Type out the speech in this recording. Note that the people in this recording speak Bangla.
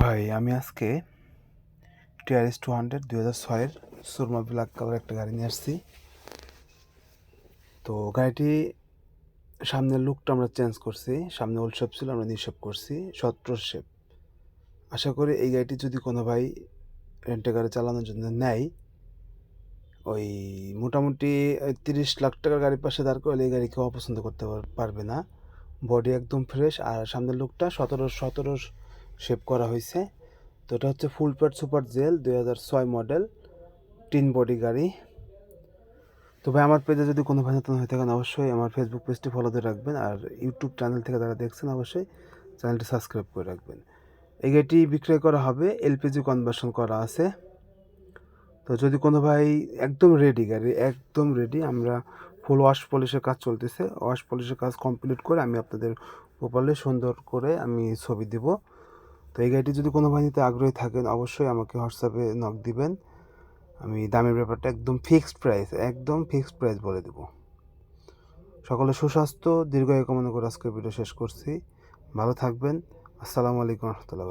ভাই, আমি আজকে টিআরএস টু হান্ড্রেড দুই হাজার ছয়ের সুরমা ব্ল্যাক কালার একটা গাড়ি নিয়ে আসছি। তো গাড়িটি সামনের লুকটা আমরা চেঞ্জ করছি। সামনে ওল্ড শেপ ছিল, আমরা নিউ শেপ করছি, সতেরো শেপ আশা করি এই গাড়িটি যদি কোনো ভাই রেন্টে গাড়ি চালানোর জন্য নেয়, ওই মোটামুটি তিরিশ লাখ টাকার গাড়ির পাশে দাঁড় করলে এই গাড়ি কেউ অপছন্দ করতে পারবে না। বডি একদম ফ্রেশ আর সামনের লুকটা সতেরো সতেরো শেপ করা হয়েছে। তো এটা হচ্ছে ফুল প্যাড সুপার জেল দুই হাজার ছয় মডেল, টিন বডি গাড়ি। তো ভাই, আমার পেজে যদি কোনো ভাই নতুন হয়ে থাকেন, অবশ্যই আমার ফেসবুক পেজটি ফলো দিয়ে রাখবেন আর ইউটিউব চ্যানেল থেকে যারা দেখছেন, অবশ্যই চ্যানেলটি সাবস্ক্রাইব করে রাখবেন। এই গাড়িটি বিক্রয় করা হবে এলপিজি কনভার্সন করা আছে। তো যদি কোনো ভাই একদম রেডি গাড়ি, একদম রেডি আমরা ফুল ওয়াশ পলিশের কাজ চলতেছে। ওয়াশ পলিশের কাজ কমপ্লিট করে আমি আপনাদের প্রপারলি সুন্দর করে আমি ছবি দিব। তো এই গাড়িটি যদি কোনো ভাই নিতে আগ্রহী থাকেন, অবশ্যই আমাকে হোয়াটসঅ্যাপে নক দিবেন। আমি দামের ব্যাপারটা একদম ফিক্সড প্রাইস একদম ফিক্সড প্রাইস বলে দেব। সকলে সুস্বাস্থ্য, দীর্ঘায়ু কামনা করে আজকের ভিডিও শেষ করছি। ভালো থাকবেন। আসসালামু আলাইকুম রহমতুল্লাহ